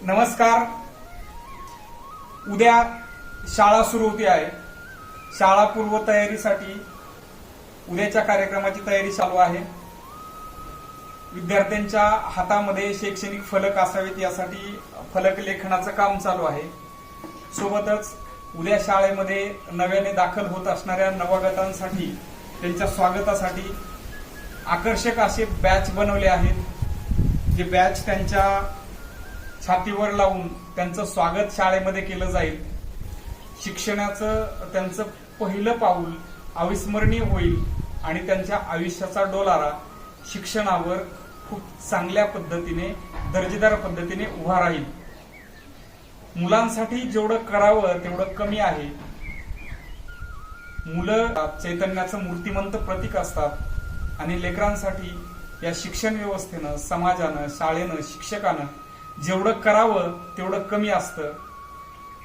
नमस्कार. उद्या शाळा सुरू होती आहे. शाळा पूर्व तयारीसाठी उद्याच्या कार्यक्रमाची तयारी चालू आहे. विद्यार्थ्यांच्या हातामध्ये शैक्षणिक फलक असावेत यासाठी फलक लेखनाचं काम चालू आहे. सोबतच उद्या शाळेमध्ये नव्याने दाखल होत असणाऱ्या नवगतांसाठी त्यांच्या स्वागतासाठी आकर्षक असे बॅच बनवले आहेत. जे बॅच त्यांच्या छातीवर लावून त्यांचं स्वागत शाळेमध्ये केलं जाईल. शिक्षणाचं त्यांचं पहिलं पाऊल अविस्मरणीय होईल आणि त्यांच्या आयुष्याचा डोलारा शिक्षणावर खूप चांगल्या पद्धतीने दर्जेदार पद्धतीने उभा राहील. मुलांसाठी जेवढं करावं तेवढं कमी आहे. मुलं चैतन्याचं मूर्तिमंत प्रतीक असतात आणि लेकरांसाठी या शिक्षण व्यवस्थेनं समाजानं शाळेनं शिक्षकानं जेवढं करावं तेवढं कमी असतं.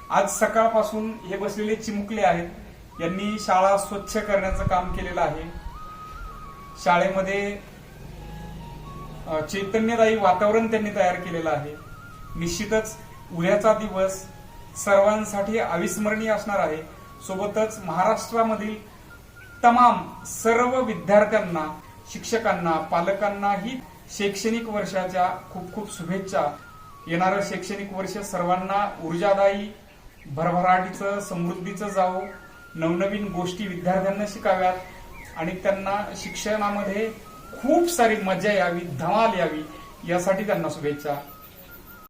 आज सकाळपासून हे बसलेले चिमुकले आहेत. यांनी शाळा स्वच्छ करण्याचं काम केलेलं आहे. शाळेमध्ये चैतन्यदायी वातावरण त्यांनी तयार केलेलं आहे. निश्चितच उद्याचा दिवस सर्वांसाठी अविस्मरणीय असणार आहे. सोबतच महाराष्ट्रामधील तमाम सर्व विद्यार्थ्यांना शिक्षकांना पालकांनाही शैक्षणिक वर्षाच्या खूप खूप शुभेच्छा. येणारं शैक्षणिक वर्ष सर्वांना ऊर्जादायी भरभराटीचं समृद्धीचं जावो. नवनवीन गोष्टी विद्यार्थ्यांना शिकाव्यात आणि त्यांना शिक्षणामध्ये खूप सारी मजा यावी धमाल यावी यासाठी त्यांना शुभेच्छा.